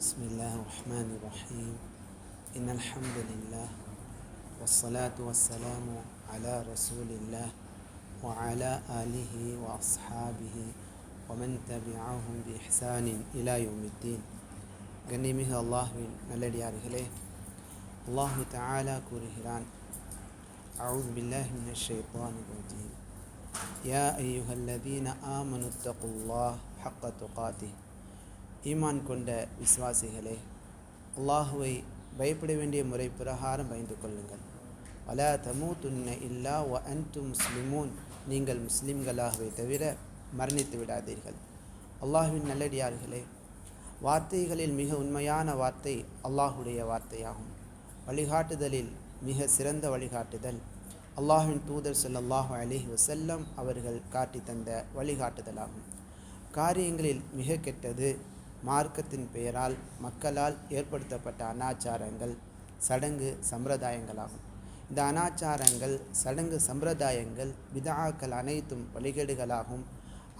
بسم الله الرحمن الرحيم إن الحمد لله والصلاة والسلام على رسول الله وعلى آله وأصحابه ومن تبعهم بإحسان إلى يوم الدين கண்ணிமிகு அல்லாஹுவின் நல்லடியார்களே அல்லாஹு தஆலா கூறுகிறான் أعوذ بالله من الشيطان الرجيم يا أيها الذين آمنوا اتقوا الله حق تقاته ஈமான் கொண்ட விசுவாசிகளே அல்லாஹுவை பயப்பட வேண்டிய முறை பிரகாரம் பயந்து கொள்ளுங்கள். அலா தமு துன்ன இல்லா ஒ அன்து முஸ்லிமூன். நீங்கள் முஸ்லிம்களாகவே தவிர மரணித்து விடாதீர்கள். அல்லாஹுவின் நல்லடியார்களே வார்த்தைகளில் மிக உண்மையான வார்த்தை அல்லாஹுடைய வார்த்தையாகும். வழிகாட்டுதலில் மிக சிறந்த வழிகாட்டுதல். அல்லாஹின் தூதர் ஸல்லல்லாஹு அலிஹி வசல்லம் அவர்கள் காட்டி தந்த வழிகாட்டுதலாகும். காரியங்களில் மிக கெட்டது மார்க்கத்தின் பெயரால் மக்களால் ஏற்படுத்தப்பட்ட அனாச்சாரங்கள் சடங்கு சம்பிரதாயங்களாகும். இந்த அனாச்சாரங்கள் சடங்கு சம்பிரதாயங்கள் விதாக்கள் அனைத்தும் வழிகேடுகளாகும்.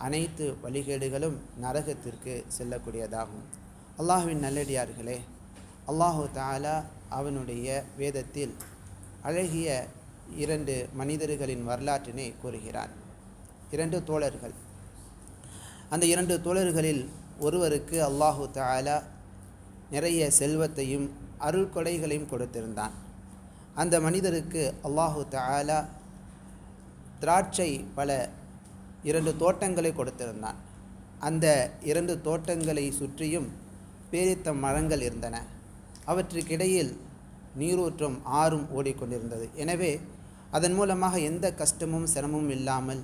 அனைத்து வழிகேடுகளும் நரகத்திற்கு செல்லக்கூடியதாகும். அல்லாஹுவின் நல்லடியார்களே அல்லாஹு தாலா அவனுடைய வேதத்தில் அழகிய இரண்டு மனிதர்களின் வரலாற்றினை கூறுகிறான். இரண்டு தோழர்கள். அந்த இரண்டு தோழர்களில் ஒருவருக்கு அல்லாஹு தாலா நிறைய செல்வத்தையும் அருள்கொடைகளையும் கொடுத்திருந்தான். அந்த மனிதருக்கு அல்லாஹு தாலா திராட்சை பல இரண்டு தோட்டங்களை கொடுத்திருந்தான். அந்த இரண்டு தோட்டங்களை சுற்றியும் பேரித்த மரங்கள் இருந்தன. அவற்றுக்கிடையில் நீரூற்றும் ஆறும் ஓடிக்கொண்டிருந்தது. எனவே அதன் மூலமாக எந்த கஷ்டமும் சிரமமும் இல்லாமல்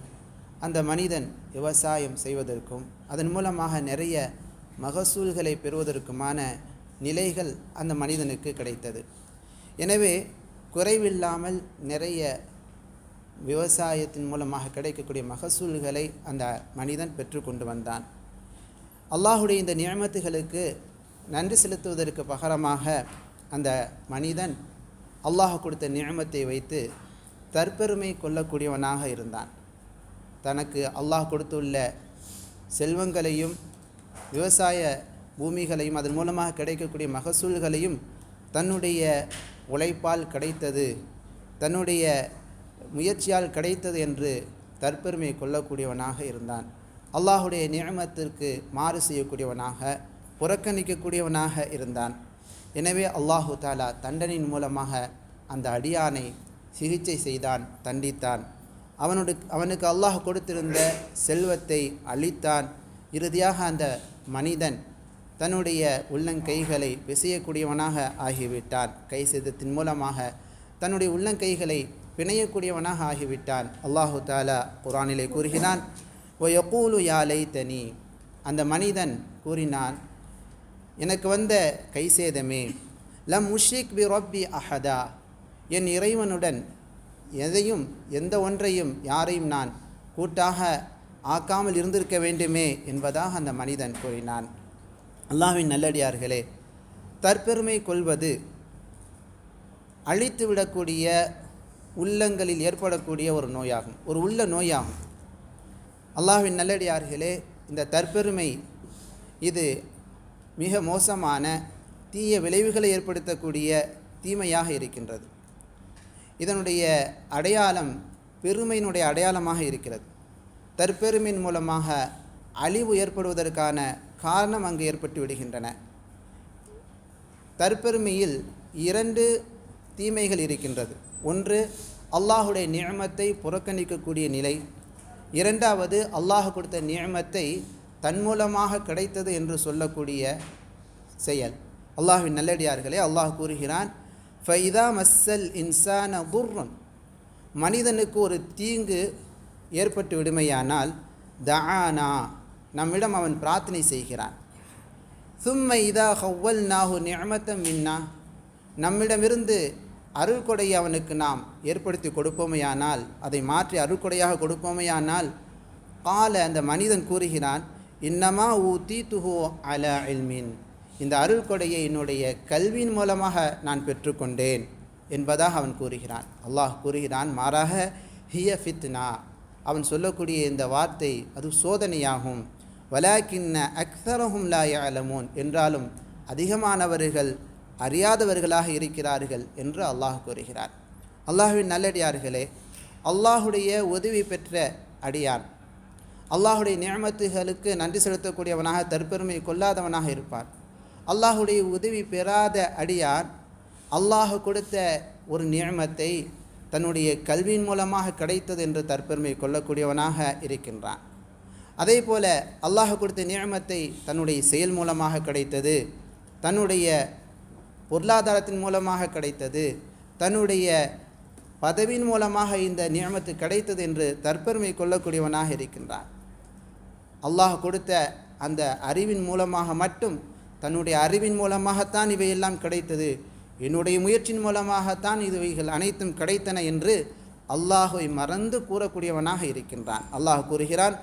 அந்த மனிதன் விவசாயம் செய்வதற்கும் அதன் மூலமாக நிறைய மகசூல்களை பெறுவதற்குமான நிலைகள் அந்த மனிதனுக்கு கிடைத்தது. எனவே குறைவில்லாமல் நிறைய விவசாயத்தின் மூலமாக கிடைக்கக்கூடிய மகசூல்களை அந்த மனிதன் பெற்றுக்கொண்டு வந்தான். அல்லாஹுடைய இந்த நியமத்துகளுக்கு நன்றி செலுத்துவதற்கு பகரமாக அந்த மனிதன் அல்லாஹ் கொடுத்த நியமத்தை வைத்து தற்பெருமை கொள்ளக்கூடியவனாக இருந்தான். தனக்கு அல்லாஹ் கொடுத்துள்ள செல்வங்களையும் விவசாய பூமிகளையும் அதன் மூலமாக கிடைக்கக்கூடிய மகசூல்களையும் தன்னுடைய உழைப்பால் கிடைத்தது தன்னுடைய முயற்சியால் கிடைத்தது என்று தற்பெருமை கொள்ளக்கூடியவனாக இருந்தான். அல்லாஹுடைய நியமத்திற்கு மாறு செய்யக்கூடியவனாக புறக்கணிக்கக்கூடியவனாக இருந்தான். எனவே அல்லாஹு தாலா தண்டனின் மூலமாக அந்த அடியானை சிகிச்சை செய்தான் தண்டித்தான். அவனுடைய அவனுக்கு அல்லாஹ் கொடுத்திருந்த செல்வத்தை அழித்தான். இறுதியாக அந்த மனிதன் தன்னுடைய உள்ளங்கைகளை பிசையக்கூடியவனாக ஆகிவிட்டான். கை சேதத்தின் மூலமாக தன்னுடைய உள்ளங்கைகளை பிணையக்கூடியவனாக ஆகிவிட்டான். அல்லாஹு தாலா குரானிலே கூறுகிறான் ஓ யக்கூலு யாலை தனி அந்த மனிதன் கூறினான் எனக்கு வந்த கை சேதமே. லம் முஷிக் பி ரொப்பி அஹதா. என் இறைவனுடன் எதையும் எந்த ஒன்றையும் யாரையும் நான் கூட்டாக ஆக்காமல் இருந்திருக்க வேண்டுமே என்பதாக அந்த மனிதன் கூறினான். அல்லாஹ்வின் நல்லடியார்களே தற்பெருமை கொள்வது அழித்து விடக்கூடிய உள்ளங்களில் ஏற்படக்கூடிய ஒரு நோயாகும் ஒரு உள்ள நோயாகும். அல்லாஹ்வின் நல்லடியார்களே இந்த தற்பெருமை இது மிக மோசமான தீய விளைவுகளை ஏற்படுத்தக்கூடிய தீமையாக இருக்கின்றது. இதனுடைய அடையாளம் பெருமையினுடைய அடையாளமாக இருக்கிறது. தற்பெருமையின் மூலமாக அழிவு ஏற்படுவதற்கான காரணம் அங்கு ஏற்பட்டு விடுகின்றன. தற்பெருமையில் இரண்டு தீமைகள் இருக்கின்றது. ஒன்று அல்லாஹுடைய நியமத்தை புறக்கணிக்கக்கூடிய நிலை. இரண்டாவது அல்லாஹ் கொடுத்த நியமத்தை தன் மூலமாக கிடைத்தது என்று சொல்லக்கூடிய செயல். அல்லாஹின் நல்லடியார்களே அல்லாஹ் கூறுகிறான் ஃபைதா மஸ்ஸல் இன்சான துர்ரன் மனிதனுக்கு ஒரு தீங்கு ஏற்பட்டு விடுமையானால் தஆனா நம்மிடம் அவன் பிரார்த்தனை செய்கிறான். சும்ம இதா ஹவ்வல் நாஹு நியமத்தம் மின்னா நம்மிடமிருந்து அருள்கொடையை அவனுக்கு நாம் ஏற்படுத்தி கொடுப்போமையானால் அதை மாற்றி அருள்கொடையாக கொடுப்போமையானால் கால அந்த மனிதன் கூறுகிறான் இன்னமா ஊ தீத்துஹோ அல இல்மின். இந்த அருள்கொடையை என்னுடைய கல்வியின் மூலமாக நான் பெற்றுக்கொண்டேன் என்பதாக அவன் கூறுகிறான். அல்லாஹ் கூறுகிறான் மாறாக ஹிய ஃபித்னா. அவன் சொல்லக்கூடிய இந்த வார்த்தை அது சோதனையாகும். வலாக்கின்ன அக்சரஹும் லாய அலமோன் என்றாலும் அதிகமானவர்கள் அறியாதவர்களாக இருக்கிறார்கள் என்று அல்லாஹ் கூறுகிறார் அல்லாஹுவின் நல்லடியார்களே அல்லாஹுடைய உதவி பெற்ற அடியான். அல்லாஹுடைய நியமத்துகளுக்கு நன்றி செலுத்தக்கூடியவனாக தற்பெருமை கொள்ளாதவனாக இருப்பான். அல்லாஹுடைய உதவி பெறாத அடியார் அல்லாஹ் கொடுத்த ஒரு நியமத்தை தன்னுடைய கல்வியின் மூலமாக கிடைத்தது என்று தற்பெருமை கொள்ளக்கூடியவனாக இருக்கின்றான். அதே போல் அல்லாஹ் கொடுத்த நியமத்தை தன்னுடைய செயல் மூலமாக கிடைத்தது தன்னுடைய பொருளாதாரத்தின் மூலமாக கிடைத்தது தன்னுடைய பதவியின் மூலமாக இந்த நியமத்து கிடைத்தது என்று தற்பெருமை கொள்ளக்கூடியவனாக இருக்கின்றான். அல்லாஹ் கொடுத்த அந்த அறிவின் மூலமாக மட்டும் தன்னுடைய அறிவின் மூலமாகத்தான் இவையெல்லாம் கிடைத்தது. என்னுடைய முயற்சியின் மூலமாகத்தான் இவைகள் அனைத்தும் கிடைத்தன என்று அல்லாஹை மறந்து கூறக்கூடியவனாக இருக்கின்றான். அல்லாஹ் கூறுகிறான்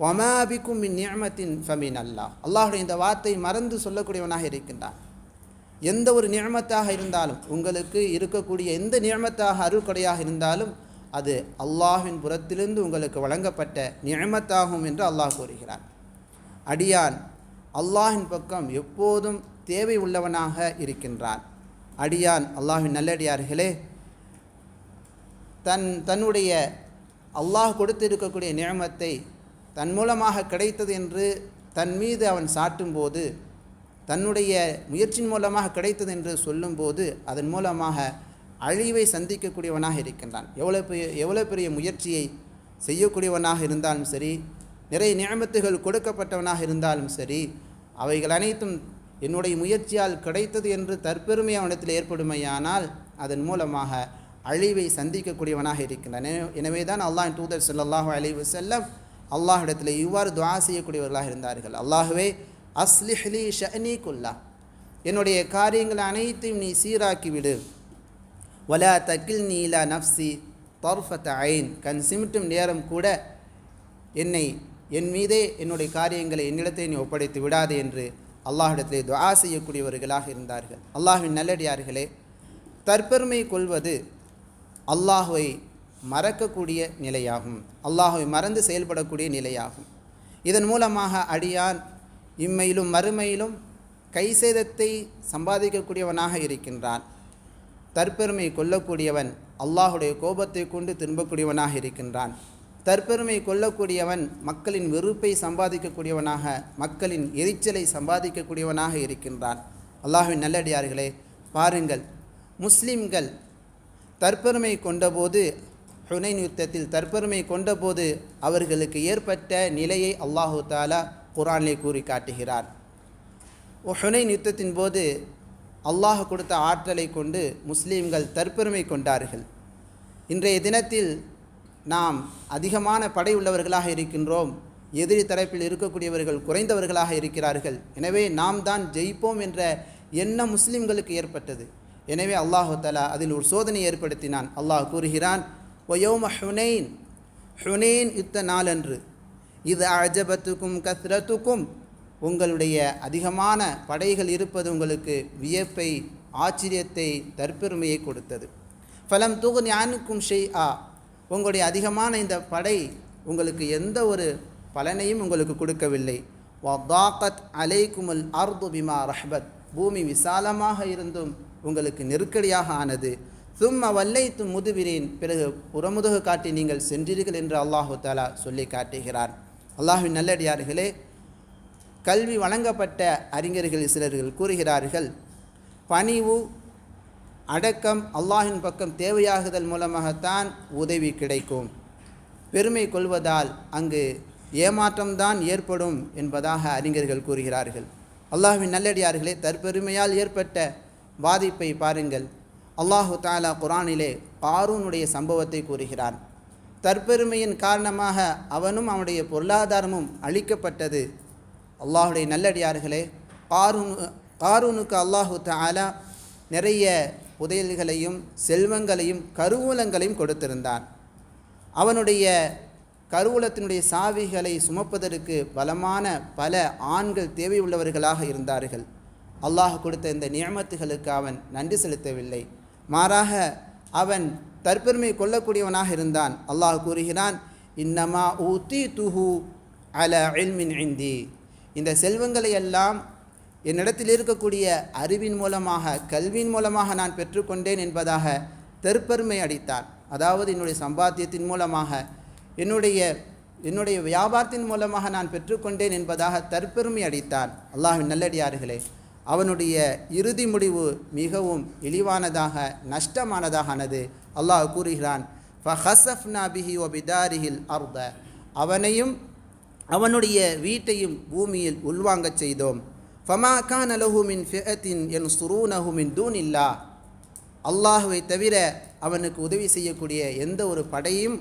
ஒமாபிக்கும் மின் நியமத்தின் ஃபமீன் அல்லாஹ். அல்லாஹுடைய இந்த வார்த்தை மறந்து சொல்லக்கூடியவனாக இருக்கின்றான். எந்த ஒரு நியமத்தாக இருந்தாலும் உங்களுக்கு இருக்கக்கூடிய எந்த நியமத்தாக அருள்கொடையாக இருந்தாலும் அது அல்லாஹின் புறத்திலிருந்து உங்களுக்கு வழங்கப்பட்ட நியமத்தாகும் என்று அல்லாஹ் கூறுகிறான். அடியான் அல்லாஹின் பக்கம் எப்போதும் தேவை உள்ளவனாக இருக்கின்றான். அடியான் அல்லாஹின் நல்லடியார்களே தன் தன்னுடைய அல்லாஹ் கொடுத்திருக்கக்கூடிய நியமத்தை தன் மூலமாக கிடைத்தது என்று தன் மீது அவன் சாட்டும்போது தன்னுடைய முயற்சியின் மூலமாக கிடைத்தது என்று சொல்லும்போது அதன் மூலமாக அழிவை சந்திக்கக்கூடியவனாக இருக்கின்றான். எவ்வளோ பெரிய எவ்வளோ பெரிய முயற்சியை செய்யக்கூடியவனாக இருந்தாலும் சரி நிறைய நியமத்துகள் கொடுக்கப்பட்டவனாக இருந்தாலும் சரி அவைகள் அனைத்தும் என்னுடைய முயற்சியால் கிடைத்தது என்று தற்பெருமை அவனிடத்தில் ஏற்படுமையானால் அதன் மூலமாக அழிவை சந்திக்கக்கூடியவனாக இருக்கின்றான். எனவே- எனவே தான் அல்லாஹ் தூதர் சொல்லல்லாஹு அழிவு செல்லம் அல்லாஹிடத்தில் இவ்வாறு துவா செய்யக்கூடியவர்களாக இருந்தார்கள். அல்லாஹுவே அஸ்லிஹ்லி ஷஅனி குல்லா. என்னுடைய காரியங்கள் அனைத்தையும் நீ சீராக்கி விடு வலா தக்கில் நீலா நஃப்சி தர்ஃபத் ஐன். கண் சிமிட்டும் நேரம் கூட என்னை என் மீதே என்னுடைய காரியங்களை என்னிடத்தை நீ ஒப்படைத்து விடாதே என்று அல்லாஹிடத்திலே துவா செய்யக்கூடியவர்களாக இருந்தார்கள். அல்லாஹின் நல்லடியார்களே தற்பெருமை கொள்வது அல்லாஹுவை மறக்கக்கூடிய நிலையாகும். அல்லாஹுவை மறந்து செயல்படக்கூடிய நிலையாகும். இதன் மூலமாக அடியான் இம்மையிலும் மறுமையிலும் கைசேதத்தை சம்பாதிக்கக்கூடியவனாக இருக்கின்றான். தற்பெருமை கொள்ளக்கூடியவன் அல்லாஹுடைய கோபத்தை கொண்டு திரும்பக்கூடியவனாக இருக்கின்றான். தற்பெருமை கொள்ளக்கூடியவன் மக்களின் வெறுப்பை சம்பாதிக்கக்கூடியவனாக மக்களின் எரிச்சலை சம்பாதிக்கக்கூடியவனாக இருக்கின்றான். அல்லாஹின் நல்லடியார்களே பாருங்கள். முஸ்லிம்கள் தற்பெருமை கொண்டபோது ஹுனைன் யுத்தத்தில் தற்பெருமை கொண்டபோது அவர்களுக்கு ஏற்பட்ட நிலையை அல்லாஹு தாலா குரானிலே கூறி காட்டுகிறார் ஹுனைன் யுத்தத்தின் போது அல்லாஹ் கொடுத்த ஆற்றலை கொண்டு முஸ்லீம்கள் தற்பெருமை கொண்டார்கள். இன்றைய தினத்தில் நாம் அதிகமான படை உள்ளவர்களாக இருக்கின்றோம். எதிரி தரப்பில் இருக்கக்கூடியவர்கள் குறைந்தவர்களாக இருக்கிறார்கள். எனவே நாம் தான் ஜெயிப்போம் என்ற எண்ணம் முஸ்லிம்களுக்கு ஏற்பட்டது. எனவே அல்லாஹு தலா அதில் ஒரு சோதனை ஏற்படுத்தினான். அல்லாஹ் கூறுகிறான் ஒயோம ஹுனேன் ஹுனேன் யுத்த நாளன்று. இது அஜபத்துக்கும் கத்ரத்துக்கும் உங்களுடைய அதிகமான படைகள் இருப்பது உங்களுக்கு வியப்பை ஆச்சரியத்தை தற்பெருமையை கொடுத்தது. ஃபலம் தூகு ஞானுக்கும் ஷெய் ஆ உங்களுடைய அதிகமான இந்த படை உங்களுக்கு எந்த ஒரு பலனையும் உங்களுக்கு கொடுக்கவில்லை. வதாக்கத் அலைக்குமுல் அர்து பிமா ரஹ்பத். பூமி விசாலமாக இருந்தும் உங்களுக்கு நெருக்கடியாக ஆனது. சும்ம வல்லைத்து முதுவிரேன். பிறகு புறமுதுகு காட்டி நீங்கள் சென்றீர்கள் என்று அல்லாஹு தாலா சொல்லி காட்டுகிறார். அல்லாஹுவின் நல்லடியார்களே கல்வி வழங்கப்பட்ட அறிஞர்கள் சிலர்கள் கூறுகிறார்கள் பணிவு அடக்கம் அல்லாஹின் பக்கம் தேவையாகுதல் மூலமாகத்தான் உதவி கிடைக்கும். பெருமை கொள்வதால் அங்கு ஏமாற்றம்தான் ஏற்படும் என்பதாக அறிஞர்கள் கூறுகிறார்கள். அல்லாஹின் நல்லடியார்களே தற்பெருமையால் ஏற்பட்ட பாதிப்பை பாருங்கள். அல்லாஹு தாலா குரானிலே காரூனுடைய சம்பவத்தை கூறுகிறான். தற்பெருமையின் காரணமாக அவனும் அவனுடைய பொருளாதாரமும் அழிக்கப்பட்டது. அல்லாஹுடைய நல்லடியார்களே காரூன் காரூனுக்கு அல்லாஹு தாலா நிறைய புதையல்களையும் செல்வங்களையும் கருவூலங்களையும் கொடுத்திருந்தான். அவனுடைய கருவூலத்தினுடைய சாவிகளை சுமப்பதற்கு பலமான பல ஆண்கள் தேவையுள்ளவர்களாக இருந்தார்கள். அல்லாஹ் கொடுத்த இந்த நியமத்துகளுக்கு அவன் நன்றி செலுத்தவில்லை. மாறாக அவன் தற்பெருமை கொள்ளக்கூடியவனாக இருந்தான். அல்லாஹ் கூறுகிறான் இன்னமா ஊத்தி துஹு அல இல்மின் இந்தி. இந்த செல்வங்களை எல்லாம் என்னிடத்தில் இருக்கக்கூடிய அறிவின் மூலமாக கல்வியின் மூலமாக நான் பெற்றுக்கொண்டேன் என்பதாக தெற்பெருமை அடித்தார். அதாவது என்னுடைய சம்பாத்தியத்தின் மூலமாக என்னுடைய என்னுடைய வியாபாரத்தின் மூலமாக நான் பெற்றுக்கொண்டேன் என்பதாக தற்பெருமை அடித்தான் அல்லாஹின் நல்லடியார்களே அவனுடைய இறுதி முடிவு மிகவும் இழிவானதாக நஷ்டமானதாக ஆனது அல்லாஹ் கூறுகிறான் அவனையும் அவனுடைய வீட்டையும் பூமியில் உள்வாங்கச் செய்தோம். ஃபமா கான் அலஹுமின் ஃபியத்தின் என் சுரூனஹுமின் தூன் இல்லா அல்லாஹுவை தவிர அவனுக்கு உதவி செய்யக்கூடிய எந்த ஒரு படையும்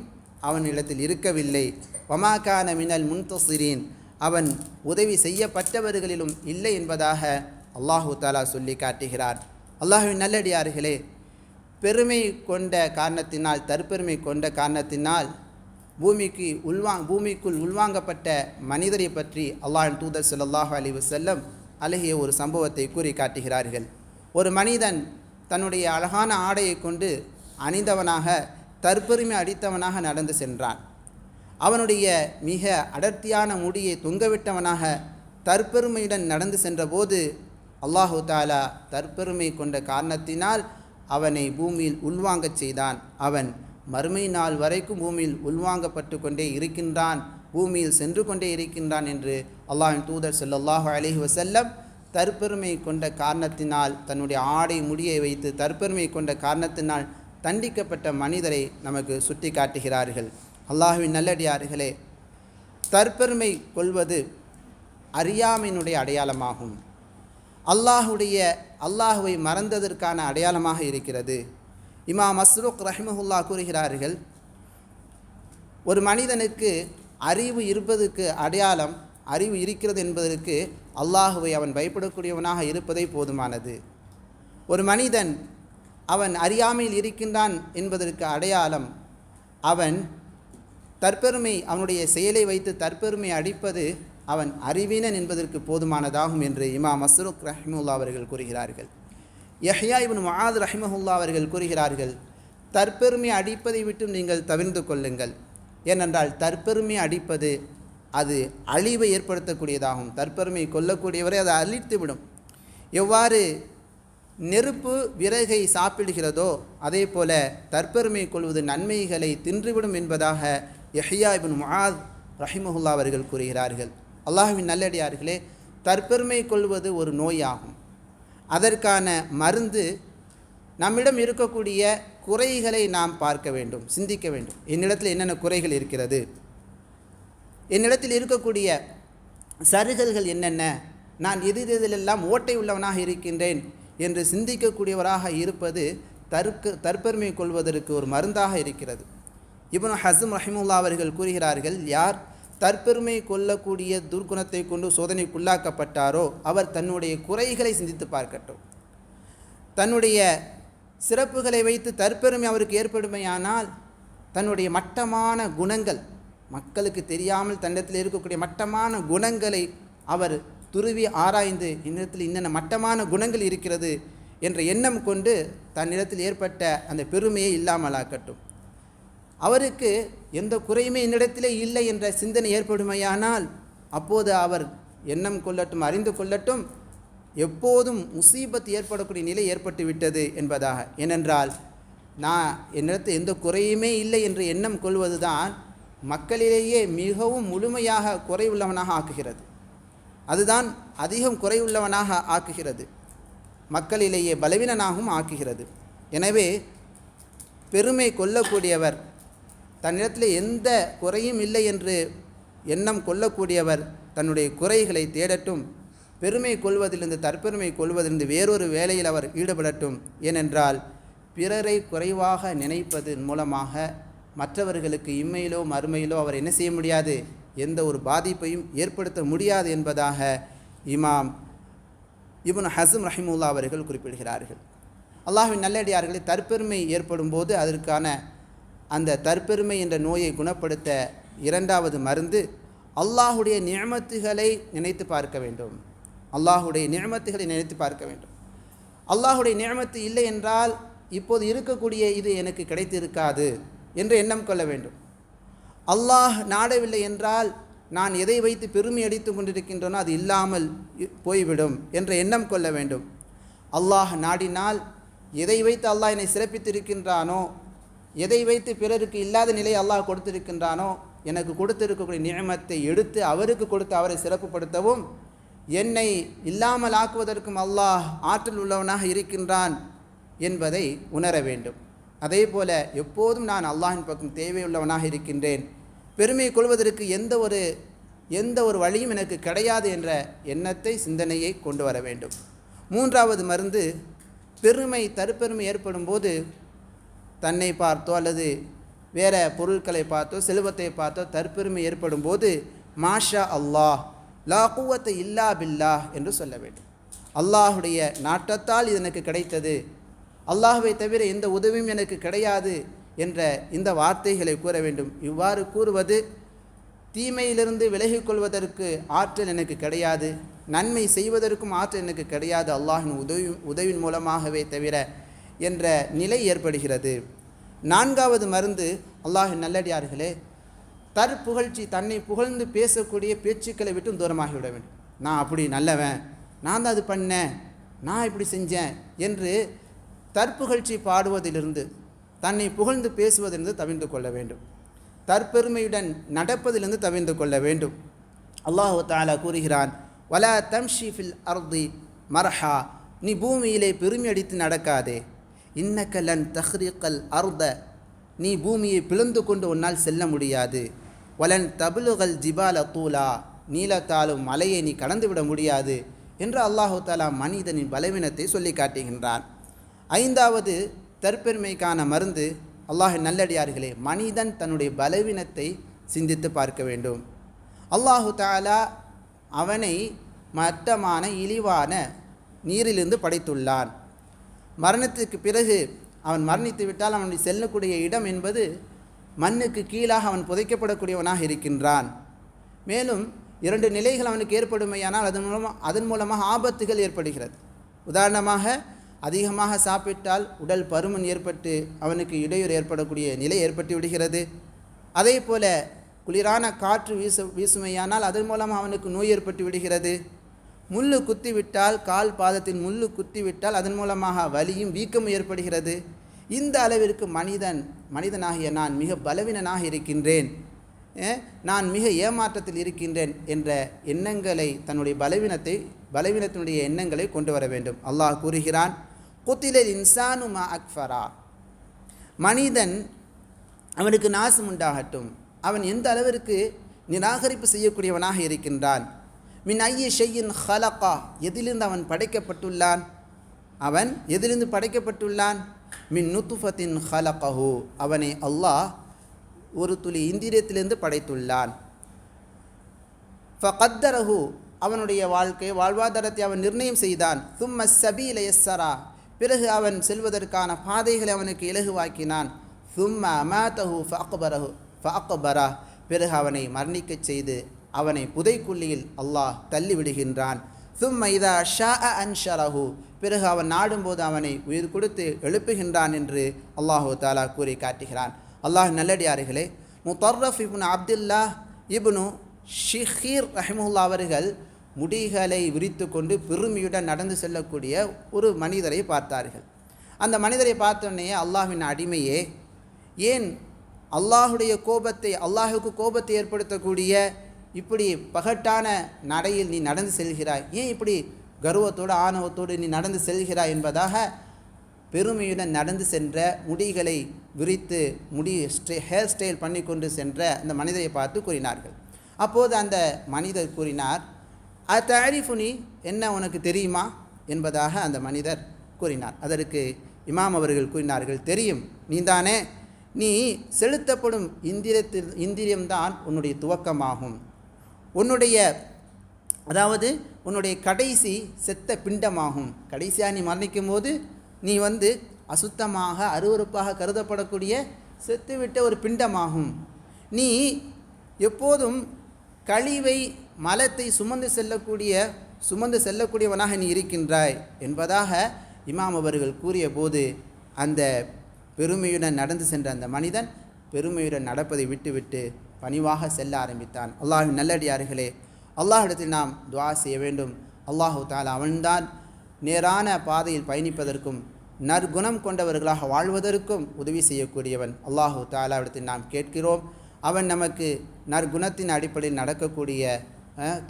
அவனிடத்தில் இருக்கவில்லை. வமாகான மினல் முன்தசிரீன் அவன் உதவி செய்யப்பட்டவர்களிலும் இல்லை என்பதாக அல்லாஹு தாலா சொல்லி காட்டுகிறார். அல்லாஹுவின் நல்லடியார்களே பெருமை கொண்ட காரணத்தினால் தற்பெருமை கொண்ட காரணத்தினால் பூமிக்கு உள்வா பூமிக்குள் உள்வாங்கப்பட்ட மனிதரை பற்றி அல்லாஹின் தூதர் ஸல்லல்லாஹு அலி வசல்லம் அழகிய ஒரு சம்பவத்தை கூறி காட்டுகிறார்கள். ஒரு மனிதன் தன்னுடைய அழகான ஆடையை கொண்டு அணிந்தவனாக தற்பெருமை அடித்தவனாக நடந்து சென்றான். அவனுடைய மிக அடர்த்தியான முடியை தொங்கவிட்டவனாக தற்பெருமையுடன் நடந்து சென்றபோது அல்லாஹு தாலா தற்பெருமை கொண்ட காரணத்தினால் அவனை பூமியில் உள்வாங்கச் செய்தான். அவன் மறுமை நாள் வரைக்கும் பூமியில் உள்வாங்கப்பட்டு கொண்டே இருக்கின்றான். பூமியில் சென்று கொண்டே இருக்கின்றான் என்று அல்லாஹின் தூதர் செல்லல்லாஹு அலைஹி வசல்லம் தற்பெருமை கொண்ட காரணத்தினால் தன்னுடைய ஆடை முடியை வைத்து தற்பெருமை கொண்ட காரணத்தினால் தண்டிக்கப்பட்ட மனிதரை நமக்கு சுட்டி காட்டுகிறார்கள் அல்லாஹுவின் நல்லடியார்களே தற்பெருமை கொள்வது அறியாமையினுடைய அடையாளமாகும். அல்லாஹுடைய அல்லாஹுவை மறந்ததற்கான அடையாளமாக இருக்கிறது. இமாம் மஸ்ரூக் ரஹிமஹுல்லா கூறுகிறார்கள் ஒரு மனிதனுக்கு அறிவு இருப்பதற்கு அடையாளம் அறிவு இருக்கிறது என்பதற்கு அல்லாஹுவை அவன் பயப்படக்கூடியவனாக இருப்பதே போதுமானது. ஒரு மனிதன் அவன் அறியாமையில் இருக்கின்றான் என்பதற்கு அடையாளம் அவன் தற்பெருமை அவனுடைய செயலை வைத்து தற்பெருமை அடிப்பது அவன் அறிவீனன் என்பதற்கு போதுமானதாகும் என்று இமா மஸ்ருக் ரஹிமுல்லா அவர்கள் கூறுகிறார்கள். யஹ்யா இவன் மஹாத் ரஹிமஹுல்லா அவர்கள் கூறுகிறார்கள் தற்பெருமை அடிப்பதை விட்டு நீங்கள் தவிர்ந்து கொள்ளுங்கள். ஏனென்றால் தற்பெருமை அடிப்பது அது அழிவை ஏற்படுத்தக்கூடியதாகும். தற்பெருமை கொல்லக்கூடியவரை அதை அழித்துவிடும் எவ்வாறு நெருப்பு விறகை சாப்பிடுகிறதோ அதே போல தற்பெருமை கொள்வது நன்மைகளை தின்றுவிடும் என்பதாக யஹ்யா இப்னு முஆத் ரஹிமஹுல்லா அவர்கள் கூறுகிறார்கள். அல்லாஹுவின் நல்லடியார்களே தற்பெருமை கொள்வது ஒரு நோயாகும். அதற்கான மருந்து நம்மிடம் இருக்கக்கூடிய குறைகளை நாம் பார்க்க வேண்டும் சிந்திக்க வேண்டும். என்னிடத்தில் என்னென்ன குறைகள் இருக்கிறது? என்னிடத்தில் இருக்கக்கூடிய சருகல்கள் என்னென்ன? நான் எது எதிலெல்லாம் ஓட்டை உள்ளவனாக இருக்கின்றேன் என்று சிந்திக்கக்கூடியவராக இருப்பது தற்கு தற்பெருமை கொள்வதற்கு ஒரு மருந்தாக இருக்கிறது. இவனு ஹசம் ரஹிமுல்லா அவர்கள் கூறுகிறார்கள் யார் தற்பெருமை கொள்ளக்கூடிய துர்க்குணத்தை கொண்டு சோதனைக்குள்ளாக்கப்பட்டாரோ அவர் தன்னுடைய குறைகளை சிந்தித்து பார்க்கட்டும். தன்னுடைய சிறப்புகளை வைத்து தற்பெருமை அவருக்கு ஏற்படுமையானால் தன்னுடைய மட்டமான குணங்கள் மக்களுக்கு தெரியாமல் தன்னிடத்தில் இருக்கக்கூடிய மட்டமான குணங்களை அவர் துருவி ஆராய்ந்து இன்னிடத்தில் இன்னென்ன மட்டமான குணங்கள் இருக்கிறது என்ற எண்ணம் கொண்டு தன்னிடத்தில் ஏற்பட்ட அந்த பெருமையை இல்லாமலாக்கட்டும். அவருக்கு எந்த குறையுமே என்னிடத்திலே இல்லை என்ற சிந்தனை ஏற்படுமையானால் அப்போது அவர் எண்ணம் கொள்ளட்டும் அறிந்து கொள்ளட்டும் எப்போதும் முசீபத் ஏற்படக்கூடிய நிலை ஏற்பட்டு விட்டது என்பதாக. ஏனென்றால் நான் என்னிடத்து எந்த குறையுமே இல்லை என்று எண்ணம் கொள்வதுதான் மக்களிலேயே மிகவும் முழுமையாக குறைவுள்ளவனாக ஆக்குகிறது. அதுதான் அதிகம் குறைவுள்ளவனாக ஆக்குகிறது. மக்களிலேயே பலவீனனாகவும் ஆக்குகிறது. எனவே பெருமை கொள்ளக்கூடியவர் தன்னிடத்தில் எந்த குறையும் இல்லை என்று எண்ணம் கொள்ளக்கூடியவர் தன்னுடைய குறைகளை தேடட்டும். பெருமை கொள்வதிலிருந்து தற்பெருமை கொள்வதிலிருந்து வேறொரு வேலையில் அவர் ஈடுபடட்டும். ஏனென்றால் பிறரை குறைவாக நினைப்பதன் மூலமாக மற்றவர்களுக்கு இம்மையிலோ மறுமையிலோ அவர் என்ன செய்ய முடியாது? எந்த ஒரு பாதிப்பையும் ஏற்படுத்த முடியாது என்பதாக இமாம் இவன் ஹசம் ரஹிமுல்லா அவர்கள் குறிப்பிடுகிறார்கள். அல்லாஹின் நல்லடியார்களை தற்பெருமை ஏற்படும் போது அதற்கான அந்த தற்பெருமை என்ற நோயை குணப்படுத்த இரண்டாவது மருந்து அல்லாஹுடைய நியமத்துகளை நினைத்து பார்க்க வேண்டும். அல்லாஹுடைய நியமத்துகளை நினைத்து பார்க்க வேண்டும். அல்லாஹுடைய நியமத்து இல்லை என்றால் இப்போது இருக்கக்கூடிய இது எனக்கு கிடைத்திருக்காது என்று எண்ணம் கொள்ள வேண்டும். அல்லாஹ் நாடவில்லை என்றால் நான் எதை வைத்து பெருமை அடித்து கொண்டிருக்கின்றனோ அது இல்லாமல் இ- போய்விடும் என்ற எண்ணம் கொள்ள வேண்டும். அல்லாஹ் நாடினால் எதை வைத்து அல்லாஹ் என்னை சிறப்பித்திருக்கின்றானோ எதை வைத்து பிறருக்கு இல்லாத நிலையை அல்லாஹ் கொடுத்திருக்கின்றானோ எனக்கு கொடுத்திருக்கக்கூடிய நியமத்தை எடுத்து அவருக்கு கொடுத்து அவரை சிறப்புப்படுத்தவும் என்னை இல்லாமல் ஆக்குவதற்கும் அல்லாஹ் ஆற்றல் உள்ளவனாக இருக்கின்றான் என்பதை உணர வேண்டும். அதே போல எப்போதும் நான் அல்லாஹின் பக்கம் தேவையுள்ளவனாக இருக்கின்றேன். பெருமை கொள்வதற்கு எந்த ஒரு எந்த ஒரு வழியும் எனக்கு கிடையாது என்ற எண்ணத்தை சிந்தனையை கொண்டு வர வேண்டும். மூன்றாவது மருந்து பெருமை தற்பெருமை ஏற்படும் போது தன்னை பார்த்தோ அல்லது வேறு பொருட்களை பார்த்தோ செல்வத்தை பார்த்தோ தற்பெருமை ஏற்படும் போது மாஷா அல்லாஹ் லா குவத்தை இல்லா பில்லா என்று சொல்ல வேண்டும். அல்லாஹுடைய நாட்டத்தால் இது எனக்கு கிடைத்தது. அல்லாஹுவை தவிர எந்த உதவியும் எனக்கு கிடையாது என்ற இந்த வார்த்தைகளை கூற வேண்டும். இவ்வாறு கூறுவது தீமையிலிருந்து விலகிக்கொள்வதற்கு ஆற்றல் எனக்கு கிடையாது. நன்மை செய்வதற்கும் ஆற்றல் எனக்கு கிடையாது. அல்லாஹின் உதவி உதவியின் மூலமாகவே தவிர என்ற நிலை ஏற்படுகிறது. நான்காவது மருந்து அல்லாஹின் நல்லடியார்களே தற்புகழ்ச்சி தன்னை புகழ்ந்து பேசக்கூடிய பேச்சுக்களை விட்டும் தூரமாகி விட வேண்டும். நான் அப்படி நல்லவன் நான் தான் அது பண்ணேன் நான் இப்படி செஞ்சேன் என்று தற்புகழ்ச்சி பாடுவதிலிருந்து தன்னை புகழ்ந்து பேசுவதிலிருந்து தவிர்ந்து கொள்ள வேண்டும். தற்பெருமையுடன் நடப்பதிலிருந்து தவிர்ந்து கொள்ள வேண்டும். அல்லாஹு தாலா கூறுகிறான் வலா தம்ஷி ஃபில் அர்தி மர்ஹா. நீ பூமியிலே பெருமை அடித்து நடக்காதே. இன்னக்கலன் தஹ்ரீக்கல் அர்த. நீ பூமியை பிளந்து கொண்டு உன்னால் செல்ல முடியாது. வலன் தபுலுகல் ஜிபால தூலா நீளத்தாலும் மலையை நீ கடந்து விட முடியாது என்று அல்லாஹு தாலா மனிதனின் பலவீனத்தை சொல்லி காட்டுகின்றான். ஐந்தாவது தற்பெருமைக்கான மருந்து அல்லாஹ் நல்லடியார்களே மனிதன் தன்னுடைய பலவீனத்தை சிந்தித்து பார்க்க வேண்டும். அல்லாஹு தாலா அவனை மட்டமான இழிவான நீரிலிருந்து படைத்துள்ளான். மரணத்துக்கு பிறகு அவன் மரணித்து விட்டால் அவனுடைய செல்லக்கூடிய இடம் என்பது மண்ணுக்கு கீழாக அவன் புதைக்கப்படக்கூடியவனாக இருக்கின்றான். மேலும் இரண்டு நிலைகள் அவனுக்கு ஏற்படுமையானால் அதன் மூலமாக அதன் மூலமாக ஆபத்துகள் ஏற்படுகிறது. உதாரணமாக அதிகமாக சாப்பிட்டால் உடல் பருமன் ஏற்பட்டு அவனுக்கு இடையூறு ஏற்படக்கூடிய நிலை ஏற்பட்டு விடுகிறது. அதே போல குளிரான காற்று வீச வீசுமையானால் அதன் மூலமாக அவனுக்கு நோய் ஏற்பட்டு விடுகிறது. முள்ளு குத்திவிட்டால் கால் பாதத்தின் முள்ளு குத்திவிட்டால் அதன் மூலமாக வலியும் வீக்கமும் ஏற்படுகிறது. இந்த அளவிற்கு மனிதன் மனிதனாகிய நான் மிக பலவீனனாக இருக்கின்றேன். நான் மிக ஏமாற்றத்தில் இருக்கின்றேன் என்ற எண்ணங்களை தன்னுடைய பலவீனத்தை பலவீனத்தினுடைய எண்ணங்களை கொண்டு வர வேண்டும். அல்லாஹ் கூறுகிறான் குத்திலில் இன்சானுமா அக்ஃபரா. மனிதன் அவனுக்கு நாசம் உண்டாகட்டும். அவன் எந்த அளவிற்கு நிராகரிப்பு செய்யக்கூடியவனாக இருக்கின்றான். மின் ஐய ஷையின் ஹலக்கா எதிலிருந்து அவன் படைக்கப்பட்டுள்ளான்? அவன் எதிலிருந்து படைக்கப்பட்டுள்ளான்? மின் நுத்துஃபத்தின் ஹலகஹு அவனை அல்லாஹ் ஒரு துளி இந்திரியத்திலிருந்து படைத்துள்ளான். ஃபகத்தரஹு. அவனுடைய வாழ்க்கை வாழ்வாதாரத்தை அவன் நிர்ணயம் செய்தான். தும்ம சபீல எஸ்ஸரா பிறகு அவன் செல்வதற்கான பாதைகளை அவனுக்கு இலகுவாக்கினான். தும்ம அமாத்தஹு ஃபஅக்பரஹு. ஃபஅக்பரா. பிறகு அவனை மரணிக்கச் செய்து அவனை புதைக்குள்ளியில் அல்லாஹ் தள்ளிவிடுகின்றான். விடுகின்றான் ஷா இதா ஷா அன்ஷரஹு பிறகு அவன் நாடும்போது அவனை உயிர் கொடுத்து எழுப்புகின்றான் என்று அல்லாஹு தாலா கூறி காட்டுகிறான். அல்லாஹ் நல்லடியார்களே முத்தர்ரஃப் இப்னு அப்துல்லா இப்னு ஷிஹீர் ரஹிமுல்லா அவர்கள் முடிகளை விரித்து கொண்டு பெருமையுடன் நடந்து செல்லக்கூடிய ஒரு மனிதரை பார்த்தார்கள். அந்த மனிதரை பார்த்தோன்னே அல்லாஹின் அடிமையே ஏன் அல்லாஹுடைய கோபத்தை அல்லாஹுக்கு கோபத்தை ஏற்படுத்தக்கூடிய இப்படி பகட்டான நடையில் நீ நடந்து செல்கிறாய். ஏன் இப்படி கர்வத்தோடு ஆணவத்தோடு நீ நடந்து செல்கிறாய் என்பதாக பெருமையுடன் நடந்து சென்ற முடிகளை விரித்து முடி ஸ்டே ஹேர் ஸ்டைல் பண்ணி கொண்டு சென்ற அந்த மனிதரை பார்த்து கூறினார்கள். அப்போது அந்த மனிதர் கூறினார் அத்தரிஃபுனி என்ன உனக்கு தெரியுமா? என்பதாக அந்த மனிதர் கூறினார். அதற்கு இமாம் அவர்கள் கூறினார்கள் தெரியும் நீதானே. நீ செலுத்தப்படும் இந்திரத்தில் இந்திரியம்தான் உன்னுடைய துவக்கமாகும். உன்னுடைய அதாவது உன்னுடைய கடைசி செத்த பிண்டமாகும். கடைசியாக நீ மரணிக்கும் போது நீ வந்து அசுத்தமாக அருவருப்பாக கருதப்படக்கூடிய செத்துவிட்ட ஒரு பிண்டமாகும். நீ எப்போதும் கழிவை மலத்தை சுமந்து செல்லக்கூடிய சுமந்து செல்லக்கூடியவனாக நீ இருக்கின்றாய் என்பதாக இமாம் அவர்கள் கூறிய போது அந்த பெருமையுடன் நடந்து சென்ற அந்த மனிதன் பெருமையுடன் நடப்பதை விட்டுவிட்டு பணிவாக செல்ல ஆரம்பித்தான். அல்லாஹின் நல்லடியார்களே அல்லாஹிடத்தில் நாம் துவா செய்ய வேண்டும். அல்லாஹு தாலா அவன்தான் நேரான பாதையில் பயணிப்பதற்கும் நற்குணம் கொண்டவர்களாக வாழ்வதற்கும் உதவி செய்யக்கூடியவன். அல்லாஹு தாலாவிடத்தில் நாம் கேட்கிறோம் அவன் நமக்கு நற்குணத்தின் அடிப்படையில் நடக்கக்கூடிய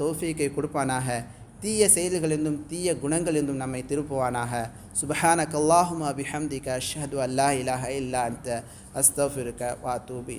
தோஃபீக்கை கொடுப்பானாக. தீய செயல்களிலிருந்தும் தீய குணங்களிலிருந்தும் நம்மை திருப்புவானாக. சுபஹான கல்லாஹுமா பிஹம்திக ஷஹது அல்லா இலாஹ இல்லா அந்த அஸ்தஃபிருக்க வா தூபி